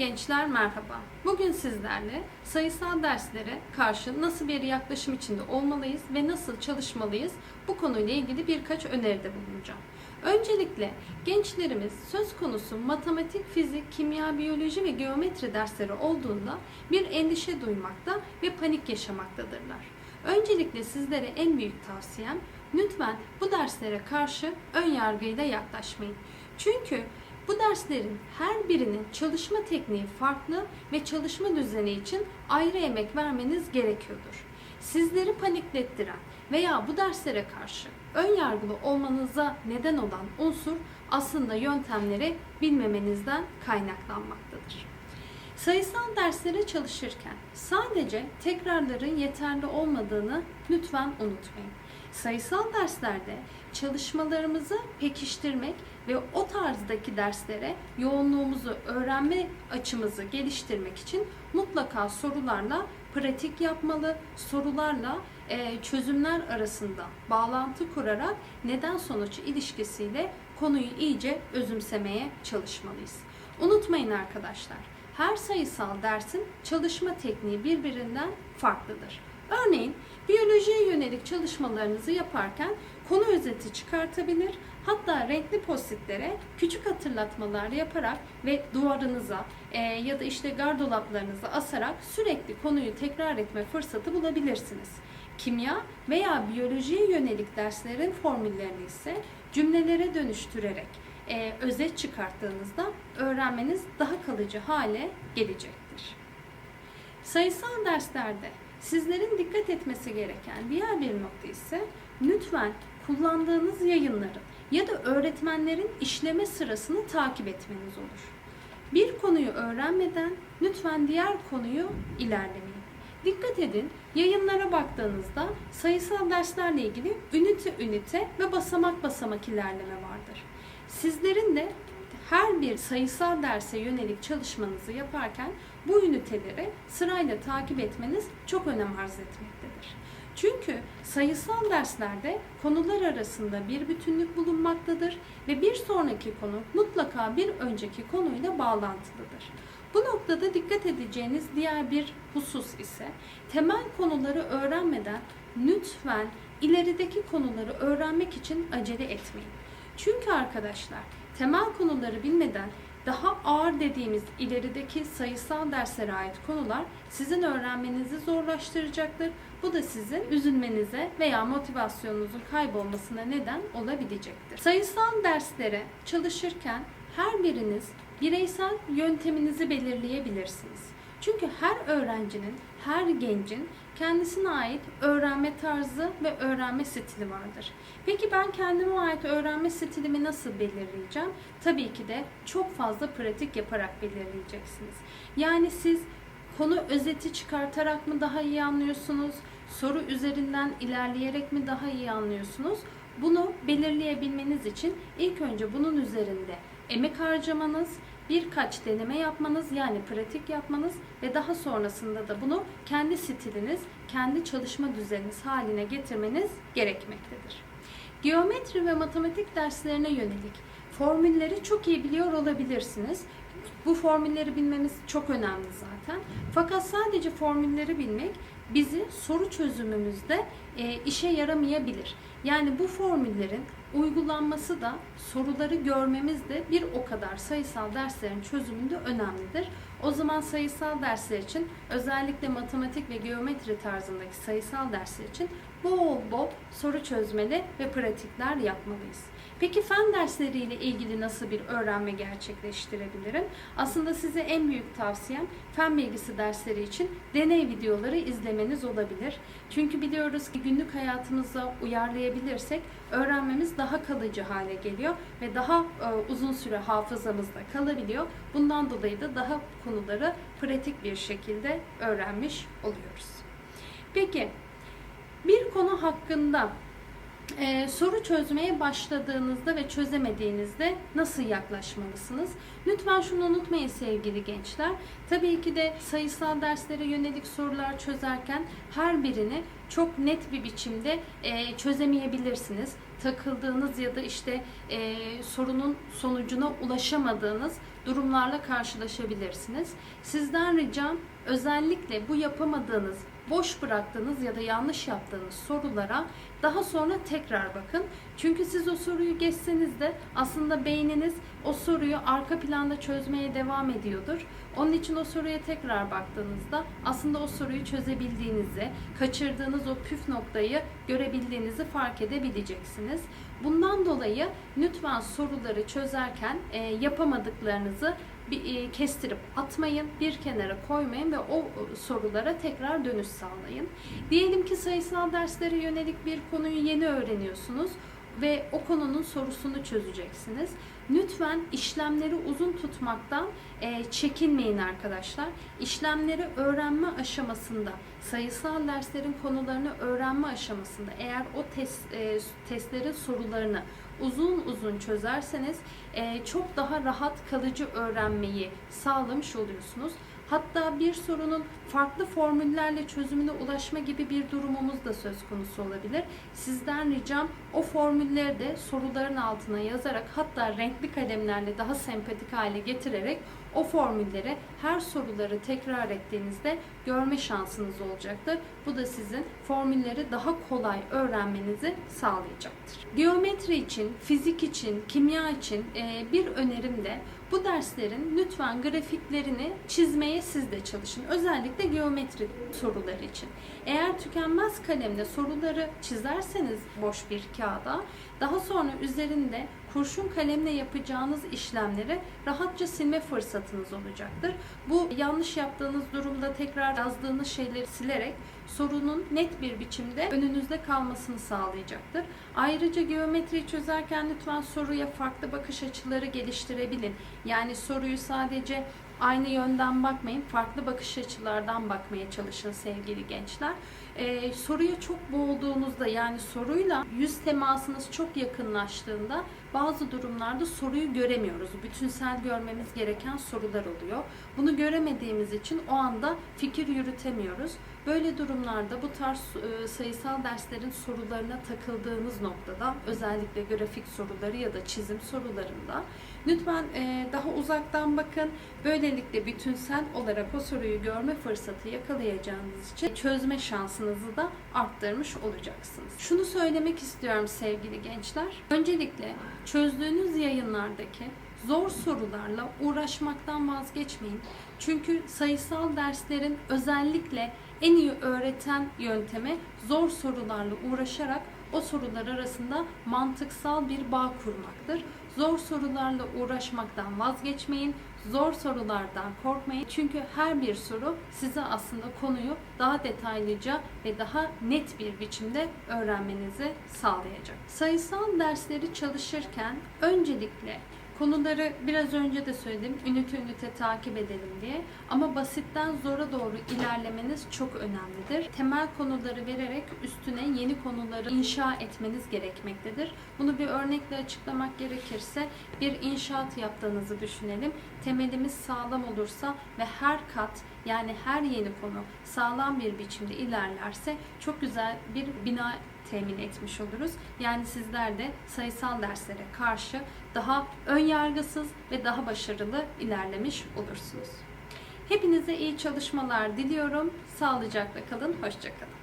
gençler merhaba. Bugün sizlerle sayısal derslere karşı nasıl bir yaklaşım içinde olmalıyız ve nasıl çalışmalıyız bu konuyla ilgili birkaç öneride bulunacağım. Öncelikle gençlerimiz söz konusu matematik, fizik, kimya, biyoloji ve geometri dersleri olduğunda bir endişe duymakta ve panik yaşamaktadırlar. Öncelikle sizlere en büyük tavsiyem lütfen bu derslere karşı ön yargıyla yaklaşmayın. Çünkü bu derslerin her birinin çalışma tekniği farklı ve çalışma düzeni için ayrı emek vermeniz gerekiyordur. Sizleri paniklettiren veya bu derslere karşı ön yargılı olmanıza neden olan unsur aslında yöntemleri bilmemenizden kaynaklanmaktadır. Sayısal derslere çalışırken sadece tekrarların yeterli olmadığını lütfen unutmayın. Sayısal derslerde çalışmalarımızı pekiştirmek ve o tarzdaki derslere yoğunluğumuzu, öğrenme açımızı geliştirmek için mutlaka sorularla pratik yapmalı, sorularla e, çözümler arasında bağlantı kurarak neden sonuç ilişkisiyle konuyu iyice özümsemeye çalışmalıyız. Unutmayın arkadaşlar, her sayısal dersin çalışma tekniği birbirinden farklıdır. Örneğin biyolojiye yönelik çalışmalarınızı yaparken konu özeti çıkartabilir, hatta renkli postitlere küçük hatırlatmalar yaparak ve duvarınıza e, ya da işte gardolaplarınıza asarak sürekli konuyu tekrar etme fırsatı bulabilirsiniz. Kimya veya biyolojiye yönelik derslerin formüllerini ise cümlelere dönüştürerek e, özet çıkarttığınızda öğrenmeniz daha kalıcı hale gelecektir. Sayısal derslerde sizlerin dikkat etmesi gereken diğer bir nokta ise lütfen kullandığınız yayınların ya da öğretmenlerin işleme sırasını takip etmeniz olur. Bir konuyu öğrenmeden lütfen diğer konuyu ilerlemeyin. Dikkat edin, yayınlara baktığınızda sayısal derslerle ilgili ünite ünite ve basamak basamak ilerleme vardır. Sizlerin de her bir sayısal derse yönelik çalışmanızı yaparken bu üniteleri sırayla takip etmeniz çok önem arz etmektedir. Çünkü sayısal derslerde konular arasında bir bütünlük bulunmaktadır ve bir sonraki konu mutlaka bir önceki konuyla bağlantılıdır. Bu noktada dikkat edeceğiniz diğer bir husus ise temel konuları öğrenmeden lütfen ilerideki konuları öğrenmek için acele etmeyin. Çünkü arkadaşlar temel konuları bilmeden daha ağır dediğimiz ilerideki sayısal derslere ait konular sizin öğrenmenizi zorlaştıracaktır. Bu da sizin üzülmenize veya motivasyonunuzun kaybolmasına neden olabilecektir. Sayısal derslere çalışırken her biriniz bireysel yönteminizi belirleyebilirsiniz. Çünkü her öğrencinin, her gencin kendisine ait öğrenme tarzı ve öğrenme stili vardır. Peki ben kendime ait öğrenme stilimi nasıl belirleyeceğim? Tabii ki de çok fazla pratik yaparak belirleyeceksiniz. Yani siz konu özeti çıkartarak mı daha iyi anlıyorsunuz? Soru üzerinden ilerleyerek mi daha iyi anlıyorsunuz? Bunu belirleyebilmeniz için ilk önce bunun üzerinde emek harcamanız, birkaç deneme yapmanız yani pratik yapmanız ve daha sonrasında da bunu kendi stiliniz, kendi çalışma düzeniniz haline getirmeniz gerekmektedir. Geometri ve matematik derslerine yönelik formülleri çok iyi biliyor olabilirsiniz. Bu formülleri bilmemiz çok önemli zaten. Fakat sadece formülleri bilmek bizi soru çözümümüzde e, işe yaramayabilir. Yani bu formüllerin uygulanması da soruları görmemiz de bir o kadar sayısal derslerin çözümünde önemlidir. O zaman sayısal dersler için özellikle matematik ve geometri tarzındaki sayısal dersler için bol bol soru çözmeli ve pratikler yapmalıyız. Peki fen dersleriyle ilgili nasıl bir öğrenme gerçekleştirebilirim? Aslında size en büyük tavsiyem fen bilgisi dersleri için deney videoları izlemeniz olabilir. Çünkü biliyoruz ki günlük hayatımıza uyarlayabilirsek öğrenmemiz daha kalıcı hale geliyor ve daha e, uzun süre hafızamızda kalabiliyor. Bundan dolayı da daha konuları pratik bir şekilde öğrenmiş oluyoruz. Peki bir konu hakkında Ee, soru çözmeye başladığınızda ve çözemediğinizde nasıl yaklaşmalısınız? Lütfen şunu unutmayın sevgili gençler. Tabii ki de sayısal derslere yönelik sorular çözerken her birini çok net bir biçimde e, çözemeyebilirsiniz. Takıldığınız ya da işte e, sorunun sonucuna ulaşamadığınız durumlarla karşılaşabilirsiniz. Sizden ricam özellikle bu yapamadığınız, boş bıraktığınız ya da yanlış yaptığınız sorulara daha sonra tekrar bakın. Çünkü siz o soruyu geçseniz de aslında beyniniz o soruyu arka planda çözmeye devam ediyordur. Onun için o soruya tekrar baktığınızda aslında o soruyu çözebildiğinizi, kaçırdığınız o püf noktayı görebildiğinizi fark edebileceksiniz. Bundan dolayı lütfen soruları çözerken e, yapamadıklarınızı bir, e, kestirip atmayın, bir kenara koymayın ve o e, sorulara tekrar dönüş sağlayın. Diyelim ki sayısal derslere yönelik bir konuyu yeni öğreniyorsunuz ve o konunun sorusunu çözeceksiniz. Lütfen işlemleri uzun tutmaktan e, çekinmeyin arkadaşlar. İşlemleri öğrenme aşamasında, sayısal derslerin konularını öğrenme aşamasında eğer o test, e, testlerin sorularını uzun uzun çözerseniz e, çok daha rahat kalıcı öğrenmeyi sağlamış oluyorsunuz. Hatta bir sorunun farklı formüllerle çözümüne ulaşma gibi bir durumumuz da söz konusu olabilir. Sizden ricam o formülleri de soruların altına yazarak hatta renkli kalemlerle daha sempatik hale getirerek o formülleri her soruları tekrar ettiğinizde görme şansınız olacaktır. Bu da sizin formülleri daha kolay öğrenmenizi sağlayacaktır. Geometri için, fizik için, kimya için bir önerim de bu derslerin lütfen grafiklerini çizmeye siz de çalışın. Özellikle geometri soruları için. Eğer tükenmez kalemle soruları çizerseniz boş bir kağıda daha sonra üzerinde kurşun kalemle yapacağınız işlemleri rahatça silme fırsatınız olacaktır. Bu yanlış yaptığınız durumda tekrar yazdığınız şeyleri silerek sorunun net bir biçimde önünüzde kalmasını sağlayacaktır. Ayrıca geometriyi çözerken lütfen soruya farklı bakış açıları geliştirebilin. Yani soruyu sadece aynı yönden bakmayın, farklı bakış açılardan bakmaya çalışın sevgili gençler. Ee, soruya çok boğulduğunuzda yani soruyla yüz temasınız çok yakınlaştığında bazı durumlarda soruyu göremiyoruz. Bütünsel görmemiz gereken sorular oluyor. Bunu göremediğimiz için o anda fikir yürütemiyoruz. Böyle durumlarda bu tarz e, sayısal derslerin sorularına takıldığınız noktada özellikle grafik soruları ya da çizim sorularında lütfen e, daha uzaktan bakın. Böylelikle bütünsel olarak o soruyu görme fırsatı yakalayacağınız için çözme şansınızı da arttırmış olacaksınız. Şunu söylemek istiyorum sevgili gençler. Öncelikle çözdüğünüz yayınlardaki zor sorularla uğraşmaktan vazgeçmeyin. Çünkü sayısal derslerin özellikle en iyi öğreten yöntemi zor sorularla uğraşarak o sorular arasında mantıksal bir bağ kurmaktır. Zor sorularla uğraşmaktan vazgeçmeyin. Zor sorulardan korkmayın. Çünkü her bir soru size aslında konuyu daha detaylıca ve daha net bir biçimde öğrenmenizi sağlayacak. Sayısal dersleri çalışırken öncelikle Konuları biraz önce de söyledim. Ünite ünite takip edelim diye. Ama basitten zora doğru ilerlemeniz çok önemlidir. Temel konuları vererek üstüne yeni konuları inşa etmeniz gerekmektedir. Bunu bir örnekle açıklamak gerekirse bir inşaat yaptığınızı düşünelim. Temelimiz sağlam olursa ve her kat yani her yeni konu sağlam bir biçimde ilerlerse çok güzel bir bina temin etmiş oluruz. Yani sizler de sayısal derslere karşı daha ön yargısız ve daha başarılı ilerlemiş olursunuz. Hepinize iyi çalışmalar diliyorum. Sağlıcakla kalın, hoşçakalın.